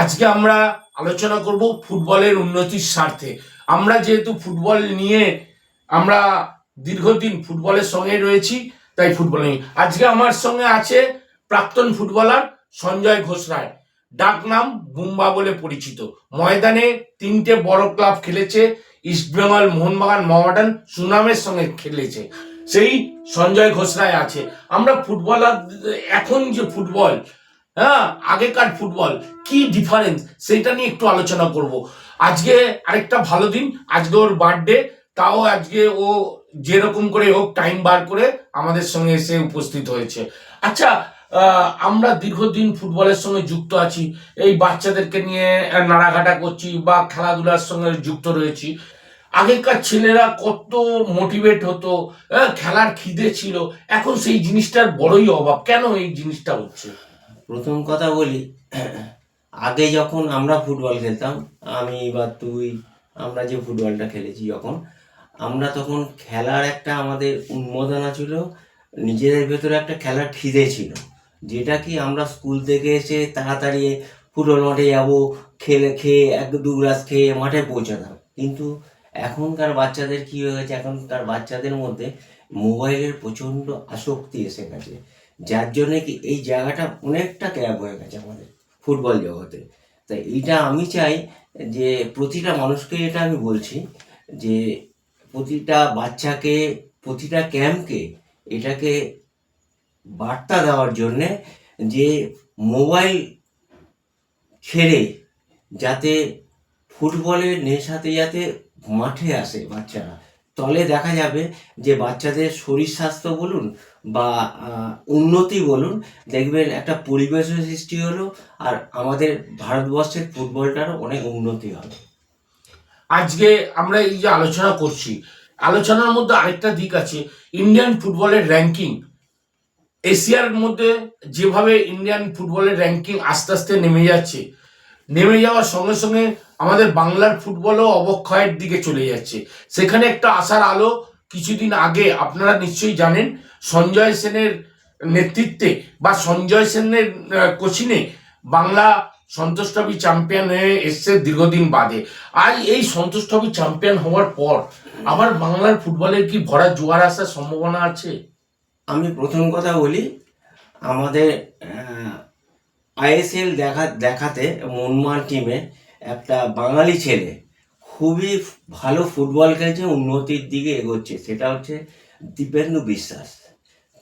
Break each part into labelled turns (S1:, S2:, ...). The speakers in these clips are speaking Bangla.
S1: আজকে আমরা আলোচনা করব ফুটবলের উন্নতির স্বার্থে। আমরা যেহেতু ফুটবল নিয়ে আমরা দীর্ঘদিন ফুটবলের সঙ্গে রয়েছি, তাই ফুটবল নিয়ে। আজকে আমার সঙ্গে আছে প্রাক্তন ফুটবলার সঞ্জয় ঘোষ রায়। ডাক নাম বুম্বা বলে পরিচিত। ময়দানে তিনটে বড় ক্লাব খেলেছে ইস্টবেঙ্গল মোহনবাগান, মহামেডান সুনামের সঙ্গে খেলেছে। সেই সঞ্জয় ঘোষ রায় আছে। আমরা ফুটবলার, এখন যে ফুটবল হ্যাঁ আগেকার ফুটবল কি ডিফারেন্স সেটা নিয়ে একটু আলোচনা করব। আজকে আরেকটা ভালো দিন আজকে ওর বার্থডে তাও আজকে ও যেরকম করে হোক টাইম বার করে আমাদের সঙ্গে এসে উপস্থিত হয়েছে। আচ্ছা আমরা দীর্ঘদিন ফুটবলের সঙ্গে যুক্ত আছি এই বাচ্চাদেরকে নিয়ে নাড়াঘাটা করছি বা খেলাধুলার সঙ্গে যুক্ত রয়েছি। আগেকার ছেলেরা কত মোটিভেট হতো হ্যাঁ, খেলার খিদে ছিল এখন সেই জিনিসটার বড়ই অভাব। কেন এই জিনিসটা হচ্ছে?
S2: প্রথম কথা বলি, আগে যখন আমরা ফুটবল খেলতাম, আমি বা তুই, আমরা যে ফুটবলটা খেলেছি যখন, আমরা তখন খেলার একটা আমাদের উন্মাদনা ছিল, নিজেদের ভেতরে একটা খেলার খিদে ছিল। যেটা কি আমরা স্কুল থেকে এসে তাড়াতাড়ি ফুটবল মাঠে যাব, খেলে, খেয়ে এক দু গ্লাস খেয়ে মাঠে পৌঁছাতাম। কিন্তু এখনকার বাচ্চাদের কি হয়ে গেছে? এখনকার বাচ্চাদের মধ্যে মোবাইলের প্রচণ্ড আসক্তি এসে গেছে। যার জন্য কি এই জায়গাটা অনেকটা ক্যাব হয়ে গেছে আমাদের ফুটবল জগতে। তাই এইটা আমি চাই যে প্রতিটা মানুষকে এটা আমি বলছি যে প্রতিটা বাচ্চাকে, প্রতিটা ক্যাম্পকে এটাকে বার্তা দেওয়ার জন্যে যে মোবাইল ছেড়ে যাতে ফুটবলের নেশাতে যাতে মাঠে আসে বাচ্চারা। তলে দেখা যাবে যে বাচ্চাদের শরীর স্বাস্থ্য বলুন বা উন্নতি বলুন, দেখবেন একটা পরিবেশের সৃষ্টি হলো আর আমাদের ভারতবর্ষের ফুটবলটারও অনেক উন্নতি হবে।
S1: আজকে আমরা এই যে আলোচনা করছি, আলোচনার মধ্যে আরেকটা দিক আছে ইন্ডিয়ান ফুটবলের র্যাঙ্কিং এশিয়ার মধ্যে যেভাবে ইন্ডিয়ান ফুটবলের র্যাঙ্কিং আস্তে আস্তে নেমে যাচ্ছে, নেমে যাওয়ার সঙ্গে সঙ্গে আমাদের বাংলার ফুটবলও অবক্ষয়ের দিকে চলে যাচ্ছে। সেখানে একটা আশার আলো কিছুদিন আগে আপনারা নিশ্চয়ই জানেন, সঞ্জয় সেনের নেতৃত্বে বা সঞ্জয় সেনের কোচিনে বাংলা সন্তোষ ট্রফি চ্যাম্পিয়ন হয়ে এসছে দীর্ঘদিন বাদে। আজ এই সন্তোষ ট্রফি চ্যাম্পিয়ন হওয়ার পর আবার বাংলার ফুটবলের কি ভরা জোয়ার আসার সম্ভাবনা আছে?
S2: আমি প্রথম কথা বলি, আমাদের আইএসএল দেখা, দেখাতে মনমান টিমে একটা বাঙালি ছেলে খুবই ভালো ফুটবল খেলছে, উন্নতির দিকে এগোচ্ছে। সেটা হচ্ছে দীপেন্দু বিশ্বাস।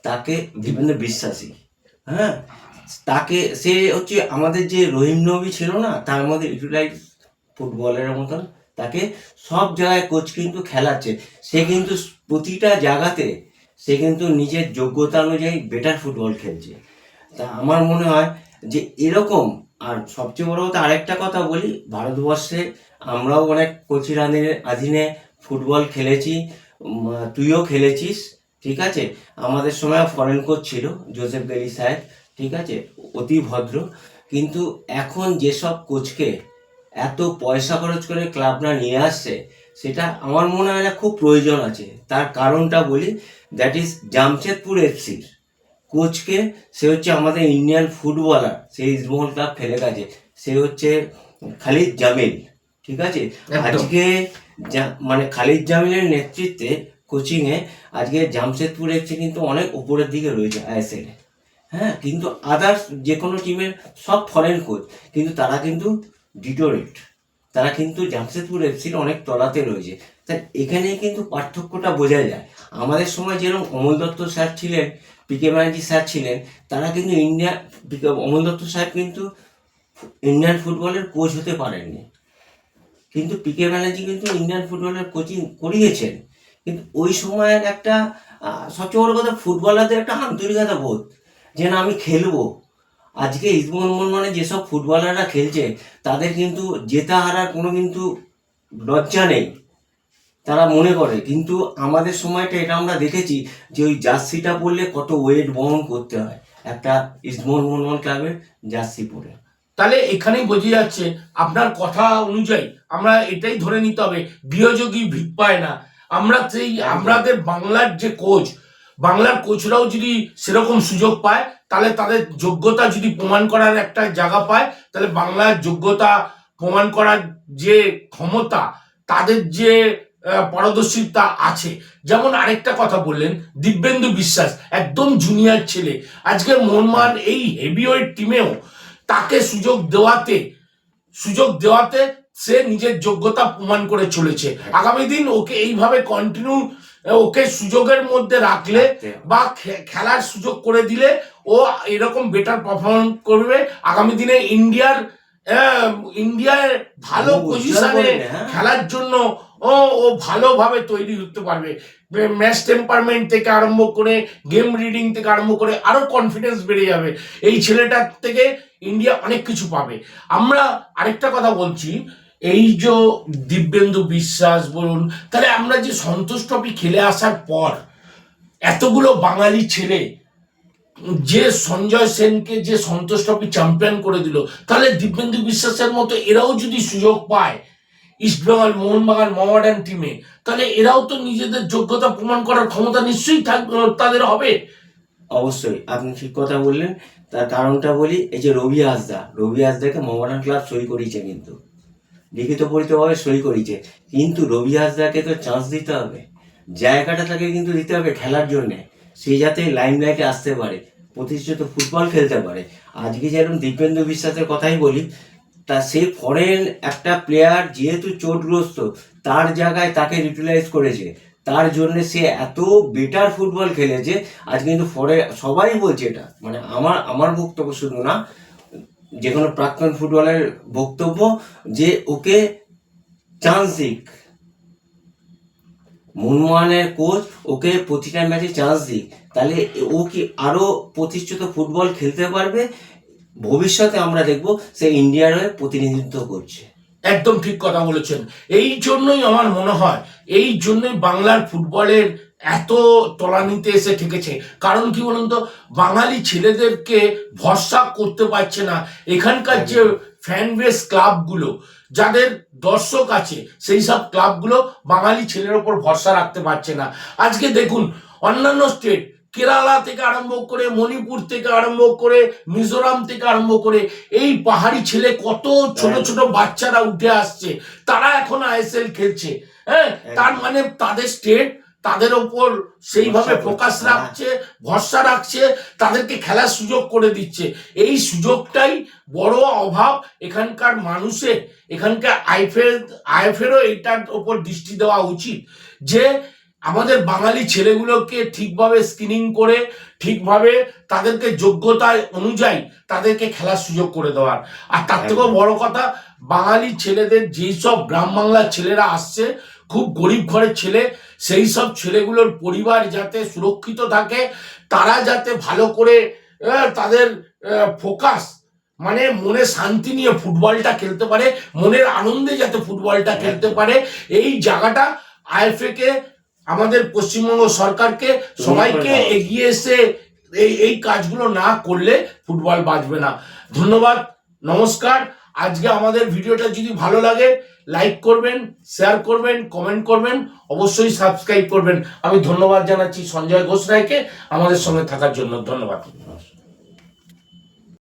S2: তাকে দীপেন্দু বিশ্বাসী হ্যাঁ? তাকে, সে হচ্ছে আমাদের যে রহিম নবী ছিল না, তার মধ্যে ইউটিলাইজ ফুটবলের মতন, তাকে সব জায়গায় কোচ কিন্তু খেলাচ্ছে। সে কিন্তু প্রতিটা জায়গাতে, সে কিন্তু নিজের যোগ্যতা অনুযায়ী বেটার ফুটবল খেলছে। তা আমার মনে হয় যে এরকম আর সবচেয়ে বড় কথা আরেকটা কথা বলি, ভারতবর্ষে আমরাও অনেক কোচির আধীনে ফুটবল খেলেছি তুইও খেলেছিস, ঠিক আছে? আমাদের সময় ফরেন কোচ ছিল, জোসেফ গেলি সাহেব, ঠিক আছে? অতি ভদ্র। কিন্তু এখন যেসব কোচকে এত পয়সা খরচ করে ক্লাবরা নিয়ে আসছে, সেটা আমার মনে হয় না খুব প্রয়োজন আছে। তার কারণটা বলি দ্যাট ইজ জামশেদপুর এফসির কোচকে সে হচ্ছে আমাদের ইন্ডিয়ান ফুটবলার সে ইস্টবেঙ্গল ক্লাব খেলে গেছে। সে হচ্ছে খালিদ জামিল ঠিক আছে? আজকে মানে খালিদ জামিলের নেতৃত্বে কোচিংয়ে আজকে জামশেদপুর এফসি কিন্তু অনেক উপরের দিকে রয়েছে আইএসএল হ্যাঁ কিন্তু আদার্স যে কোনো টিমের সব ফরেন কোচ কিন্তু তারা কিন্তু ডিটোরেট তারা কিন্তু জামশেদপুর এফসির অনেক তলাতে রয়েছে। তাই এখানে কিন্তু পার্থক্যটা বোঝা যায়। আমাদের সময় যেরকম অমল দত্ত স্যার ছিলেন, পি কে ব্যানার্জি স্যার ছিলেন, তারা কিন্তু ইন্ডিয়া অমল দত্ত স্যার কিন্তু ইন্ডিয়ান ফুটবলের কোচ হতে পারেননি। কিন্তু পি কে ব্যানার্জি কিন্তু ইন্ডিয়ান ফুটবলের কোচিং করিয়েছেন। কিন্তু ওই সময়ের একটা সবচেয়ে বড় কথা, ফুটবলারদের একটা আন্তরিকতা বোধ, যে না, আমি খেলব। আজকে ইস্টবেঙ্গল মানে যেসব ফুটবলাররা খেলছে, তাদের কিন্তু জেতা হারার কোনো কিন্তু লজ্জা নেই। তারা মনে করে। কিন্তু আমাদের সময়টা এটা আমরা দেখেছি যে ওই জার্সিটা পরলে কত ওয়েট বহন করতে হয়। একটা ইস্টবেঙ্গল মোহনবাগান ক্লাবের জার্সি পরে।
S1: তাহলে এখানেই বোঝা যাচ্ছে আপনার কথা অনুযায়ী আমরা এটাই ধরে নিতে হবে গৃহযোগী ভিত পায় না। আমরা সেই আমাদের বাংলার যে কোচ বাংলার কোচরাও যদি সেরকম সুযোগ পায় তাহলে তাদের যোগ্যতা যদি প্রমাণ করার একটা জায়গা পায় তাহলে বাংলার যোগ্যতা প্রমাণ করার যে ক্ষমতা তাদের যে পারদর্শিতা আছে। যেমন আরেকটা কথা বললেন দিব্যেন্দু বিশ্বাস একদম জুনিয়র ছেলে। আজকে মোহনমান এই হেভিওয়েট টিমেও তাকে সুযোগ দেওয়াতে সুযোগ দেওয়াতে সে নিজের যোগ্যতা প্রমাণ করে চলেছে। আগামী দিন ওকে এইভাবে কন্টিনিউ ওকে সুযোগের মধ্যে রাখলে বা খেলার সুযোগ করে দিলে ও এরকম বেটার পারফর্ম করবে। আগামী দিনে ইন্ডিয়ার আহ, ইন্ডিয়ার ভালো পজিশনে
S2: হ্যাঁ।
S1: খেলার জন্য ও ও ভালোভাবে তৈরি হতে পারবে। ম্যাচ টেম্পারমেন্ট থেকে আরম্ভ করে গেম রিডিং থেকে আরম্ভ করে আরও কনফিডেন্স বেড়ে যাবে। এই ছেলেটার থেকে ইন্ডিয়া অনেক কিছু পাবে। আমরা আরেকটা কথা বলছি এই যে দিব্যেন্দু বিশ্বাস বলুন তাহলে আমরা যে সন্তোষ ট্রফি খেলে আসার পর এতগুলো বাঙালি ছেলে যে সঞ্জয় সেনকে যে সন্তোষ ট্রফি চ্যাম্পিয়ন করে দিল, তাহলে দিব্যেন্দু বিশ্বাসের মতো এরাও যদি সুযোগ পায় ইস্টবেঙ্গল মোহনবাগান মহামেডান টিমে তাহলে এরাও তো নিজেদের যোগ্যতা প্রমাণ করার ক্ষমতা নিশ্চয়ই থাক তাদের হবে।
S2: অবশ্যই, আপনি ঠিক কথা বললেন। তার কারণটা বলি, এই যে রবি হাসদা রবি হাসদাকে মোহামেডান ক্লাব সই করিয়েছে কিন্তু। লিখিত পরিতভাবে সই করিয়েছে। কিন্তু রবি হাসদাকে তো চান্স দিতে হবে। জায়গাটা তাকে কিন্তু দিতে হবে খেলার জন্যে। সে যাতে লাইন লাইমলাইটে আসতে পারে, প্রতিষ্ঠিত ফুটবল খেলতে পারে। আজকে যেরকম দিব্যেন্দু বিশ্বাসের কথাই বলি, তা সে ফরেন একটা প্লেয়ার যেহেতু চোটগ্রস্ত, তার জায়গায় তাকে ইউটিলাইজ করেছে। তার জন্য সে এত বেটার ফুটবল খেলেছে আজ কিন্তু ফরে সবাই বলছে এটা। মানে আমার আমার বক্তব্য শুধু না যে কোনো প্রাক্তন ফুটবলের বক্তব্য যে ওকে চান্স দিক। মনমোহনের কোচ ওকে প্রতিটা ম্যাচে চান্স দিক। তাহলে ও কি আরও প্রতিষ্ঠিত ফুটবল খেলতে পারবে? ভবিষ্যতে আমরা দেখব সে ইন্ডিয়ার হয়ে প্রতিনিধিত্ব করছে।
S1: একদম ঠিক কথা বলেছেন। এই জন্যই আমার মনে হয় এই জন্যই বাংলার ফুটবলের এত তলানিতে এসে ঠেকেছে। কারণ কি বলুন তো বাঙালি ছেলেদেরকে ভরসা করতে পারছে না। এখানকার যে ফ্যান বেস ক্লাবগুলো যাদের দর্শক আছে সেই সব ক্লাবগুলো বাঙালি ছেলের ওপর ভরসা রাখতে পারছে না। আজকে দেখুন অন্যান্য স্টেট কেরালা থেকে আরম্ভ করে মণিপুর থেকে আরম্ভ করে মিজোরাম থেকে আরম্ভ করে এই পাহাড়ি ছেলে কত ছোট ছোট বাচ্চারা উঠে আসছে। তারা এখন আইএসএল খেলছে। হ্যাঁ তার মানে তাদের স্টেট তাদের ওপর সেইভাবে ফোকাস
S2: হ্যাঁ।
S1: রাখছে ভরসা রাখছে তাদেরকে খেলার সুযোগ করে দিচ্ছে। এই সুযোগটাই বড় অভাব এখানকার মানুষের এখানকার আইফের আইএফেরও এটার ওপর দৃষ্টি দেওয়া উচিত। যে আমাদের বাঙালি ছেলেগুলোকে ঠিকভাবে স্ক্রিনিং করে ঠিকভাবে তাদেরকে যোগ্যতা অনুযায়ী তাদেরকে খেলার সুযোগ করে দেওয়ার। আর তার থেকেও বড় কথা বাঙালি ছেলেদের যেই সব গ্রাম বাংলার ছেলেরা আসছে খুব গরিব ঘরের ছেলে সেই সব ছেলেগুলোর পরিবার যাতে সুরক্ষিত থাকে তারা যাতে ভালো করে তাদের ফোকাস মানে মনে শান্তি নিয়ে ফুটবলটা খেলতে পারে মনের আনন্দে যাতে ফুটবলটা খেলতে পারে এই জায়গাটা আইএফএ কে আমাদের পশ্চিমবঙ্গ সরকারকে সবাইকে এগিয়ে এসে এই এই কাজগুলো না করলে ফুটবল বাঁচবে না। ধন্যবাদ নমস্কার। আজকে আমাদের ভিডিওটা যদি ভালো লাগে লাইক করবেন শেয়ার করবেন কমেন্ট করবেন, অবশ্যই সাবস্ক্রাইব করবেন। আমি ধন্যবাদ জানাচ্ছি সঞ্জয় ঘোষ রায়কে। আমাদের সঙ্গে থাকার জন্য ধন্যবাদ।